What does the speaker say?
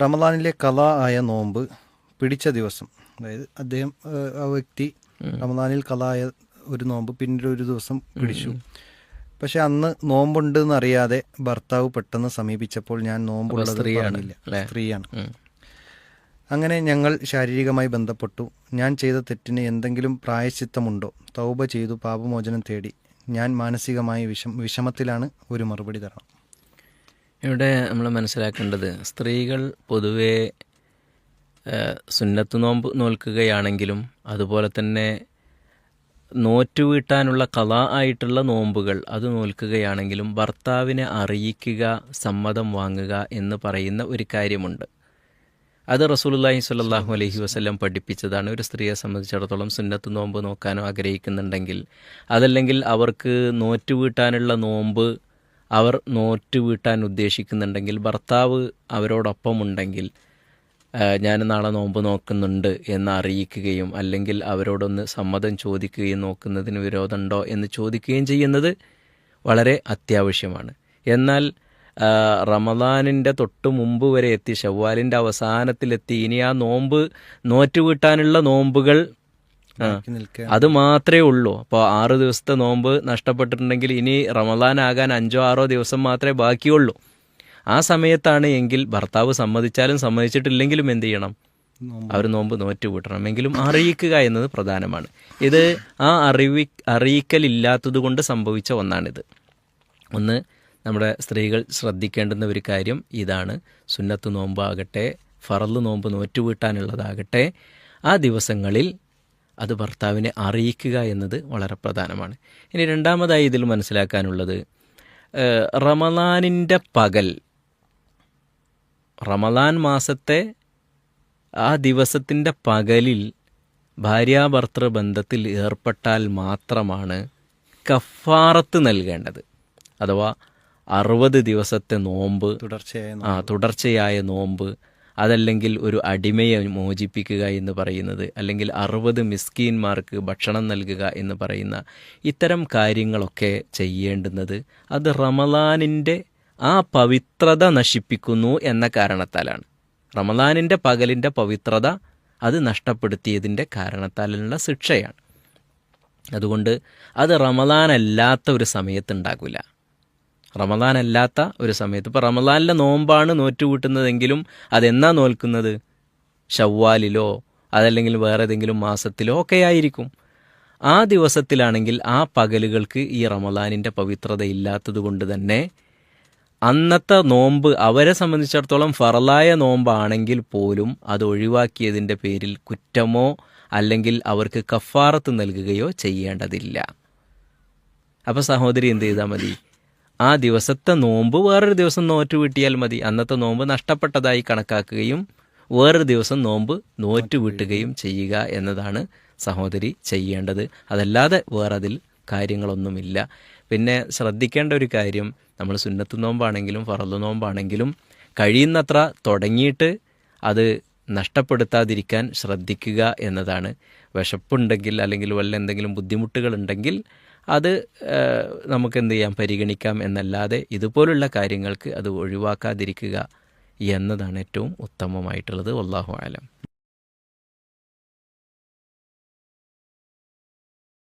റമദാനിലെ കല ആയ നോമ്പ് പിടിച്ച ദിവസം. അതായത് അദ്ദേഹം ആ വ്യക്തി റമദാനിൽ കല ആയ ഒരു നോമ്പ് പിന്നീട് ഒരു ദിവസം പിടിച്ചു. പക്ഷെ അന്ന് നോമ്പുണ്ട് എന്നറിയാതെ ഭർത്താവ് പെട്ടെന്ന് സമീപിച്ചപ്പോൾ ഞാൻ നോമ്പുള്ള സ്ത്രീയാണില്ല? സ്ത്രീയാണ് അങ്ങനെ ഞങ്ങൾ ശാരീരികമായി ബന്ധപ്പെട്ടു. ഞാൻ ചെയ്ത തെറ്റിന് എന്തെങ്കിലും പ്രായശ്ചിത്തമുണ്ടോ? തൗബ ചെയ്തു പാപമോചനം തേടി. ഞാൻ മാനസികമായി വിഷം വിഷമത്തിലാണ് ഒരു മറുപടി തരണം. ഇവിടെ നമ്മൾ മനസ്സിലാക്കേണ്ടത് സ്ത്രീകൾ പൊതുവേ സുന്നത്ത് നോമ്പ് നോൽക്കുകയാണെങ്കിലും അതുപോലെ തന്നെ നോറ്റുവീട്ടാനുള്ള കഥ ആയിട്ടുള്ള നോമ്പുകൾ അത് നോൽക്കുകയാണെങ്കിലും ഭർത്താവിനെ അറിയിക്കുക സമ്മതം വാങ്ങുക എന്ന് പറയുന്ന ഒരു കാര്യമുണ്ട്. അത് റസൂലുള്ളാഹി സ്വല്ലാഹു അലഹി വസല്ലം പഠിപ്പിച്ചതാണ്. ഒരു സ്ത്രീയെ സംബന്ധിച്ചിടത്തോളം സുന്നത്ത് നോമ്പ് നോക്കാനോ ആഗ്രഹിക്കുന്നുണ്ടെങ്കിൽ അതല്ലെങ്കിൽ അവർക്ക് നോറ്റുവീട്ടാനുള്ള നോമ്പ് അവർ നോറ്റ് വീട്ടാൻ ഉദ്ദേശിക്കുന്നുണ്ടെങ്കിൽ ഭർത്താവ് അവരോടൊപ്പം ഉണ്ടെങ്കിൽ ഞാൻ നാളെ നോമ്പ് നോക്കുന്നുണ്ട് എന്ന് അറിയിക്കുകയും അല്ലെങ്കിൽ അവരോടൊന്ന് സമ്മതം ചോദിക്കുകയും നോക്കുന്നതിന് വിരോധമുണ്ടോ എന്ന് ചോദിക്കുകയും ചെയ്യുന്നത് വളരെ അത്യാവശ്യമാണ്. എന്നാൽ റമദാനിന്റെ തൊട്ട് മുമ്പ് വരെ എത്തി ഷവ്വാലിന്റെ അവസാനത്തിലെത്തി ഇനി ആ നോമ്പ് നോറ്റുവീട്ടാനുള്ള നോമ്പുകൾ അത് മാത്രമേ ഉള്ളൂ. അപ്പോൾ ആറ് ദിവസത്തെ നോമ്പ് നഷ്ടപ്പെട്ടിട്ടുണ്ടെങ്കിൽ ഇനി റമദാൻ ആകാൻ അഞ്ചോ ആറോ ദിവസം മാത്രമേ ബാക്കിയുള്ളൂ. ആ സമയത്താണ് എങ്കിൽ ഭർത്താവ് സമ്മതിച്ചാലും സമ്മതിച്ചിട്ടില്ലെങ്കിലും എന്ത് ചെയ്യണം? അവർ നോമ്പ് നോറ്റ് കൂട്ടണം എങ്കിലും അറിയിക്കുക എന്നത് പ്രധാനമാണ്. ഇത് ആ അറിവി അറിയിക്കലില്ലാത്തത് കൊണ്ട് സംഭവിച്ച ഒന്നാണിത്. ഒന്ന് നമ്മുടെ സ്ത്രീകൾ ശ്രദ്ധിക്കേണ്ടുന്ന ഒരു കാര്യം ഇതാണ്. സുന്നത്ത് നോമ്പാകട്ടെ ഫറൽ നോമ്പ് നോറ്റുവീട്ടാനുള്ളതാകട്ടെ ആ ദിവസങ്ങളിൽ അത് ഭർത്താവിനെ അറിയിക്കുക എന്നത് വളരെ പ്രധാനമാണ്. ഇനി രണ്ടാമതായി ഇതിൽ മനസ്സിലാക്കാനുള്ളത് റമദാനിന്റെ പകൽ റമദാൻ മാസത്തെ ആ ദിവസത്തിന്റെ പകലിൽ ഭാര്യാഭർത്തൃ ബന്ധത്തിൽ ഏർപ്പെട്ടാൽ മാത്രമാണ് കഫാറത്ത് നൽകേണ്ടത്. അഥവാ അറുപത് ദിവസത്തെ നോമ്പ് തുടർച്ചയായ ആ തുടർച്ചയായ നോമ്പ് അതല്ലെങ്കിൽ ഒരു അടിമയെ മോചിപ്പിക്കുക എന്ന് പറയുന്നത് അല്ലെങ്കിൽ അറുപത് മിസ്കീന്മാർക്ക് ഭക്ഷണം നൽകുക എന്ന് പറയുന്ന ഇത്തരം കാര്യങ്ങളൊക്കെ ചെയ്യേണ്ടുന്നത് അത് റമദാനിന്റെ ആ പവിത്രത നശിപ്പിക്കുന്നു എന്ന കാരണത്താലാണ്. റമദാനിന്റെ പകലിന്റെ പവിത്രത അത് നഷ്ടപ്പെടുത്തിയതിന്റെ കാരണത്താലുള്ള ശിക്ഷയാണ്. അതുകൊണ്ട് അത് റമദാനല്ലാത്ത ഒരു സമയത്തുണ്ടാകില്ല. റമദാൻ അല്ലാത്ത ഒരു സമയത്ത്. ഇപ്പോൾ റമദാനിലെ നോമ്പാണ് നോറ്റുകൂട്ടുന്നതെങ്കിലും അതെന്നാ നോൽക്കുന്നത്? ഷവ്വാലിലോ അതല്ലെങ്കിൽ വേറെ ഏതെങ്കിലും മാസത്തിലോ ഒക്കെ ആയിരിക്കും ആ ദിവസത്തിലാണെങ്കിൽ ആ പകലുകൾക്ക് ഈ റമദാനിന്റെ പവിത്രത ഇല്ലാത്തത് കൊണ്ട് തന്നെ അന്നത്തെ നോമ്പ് അവരെ സംബന്ധിച്ചിടത്തോളം ഫറലായ നോമ്പാണെങ്കിൽ പോലും അത് ഒഴിവാക്കിയതിന്റെ പേരിൽ കുറ്റമോ അല്ലെങ്കിൽ അവർക്ക് കഫാറത്ത് നൽകുകയോ ചെയ്യേണ്ടതില്ല. അപ്പോൾ സഹോദരി എന്ത് ചെയ്താൽ മതി? ആ ദിവസത്തെ നോമ്പ് വേറൊരു ദിവസം നോറ്റ് വീട്ടിയാൽ മതി. അന്നത്തെ നോമ്പ് നഷ്ടപ്പെട്ടതായി കണക്കാക്കുകയും വേറൊരു ദിവസം നോമ്പ് നോറ്റ് വീട്ടുകയും ചെയ്യുക എന്നതാണ് സഹോദരി ചെയ്യേണ്ടത്. അതല്ലാതെ വേറെ അതിൽ കാര്യങ്ങളൊന്നുമില്ല. പിന്നെ ശ്രദ്ധിക്കേണ്ട ഒരു കാര്യം നമ്മൾ സുന്നത്ത് നോമ്പാണെങ്കിലും ഫറദ് നോമ്പാണെങ്കിലും കഴിയുന്നത്ര തുടങ്ങിയിട്ട് അത് നഷ്ടപ്പെടുത്താതിരിക്കാൻ ശ്രദ്ധിക്കുക എന്നതാണ്. വിശപ്പുണ്ടെങ്കിൽ അല്ലെങ്കിൽ വല്ല എന്തെങ്കിലും ബുദ്ധിമുട്ടുകളുണ്ടെങ്കിൽ അത് നമുക്ക് എന്ത് ചെയ്യാം പരിഗണിക്കാം എന്നല്ലാതെ ഇതുപോലുള്ള കാര്യങ്ങൾക്ക് അത് ഒഴിവാക്കാതിരിക്കുക എന്നതാണ് ഏറ്റവും ഉത്തമമായിട്ടുള്ളത്. വല്ലാഹു ആലം.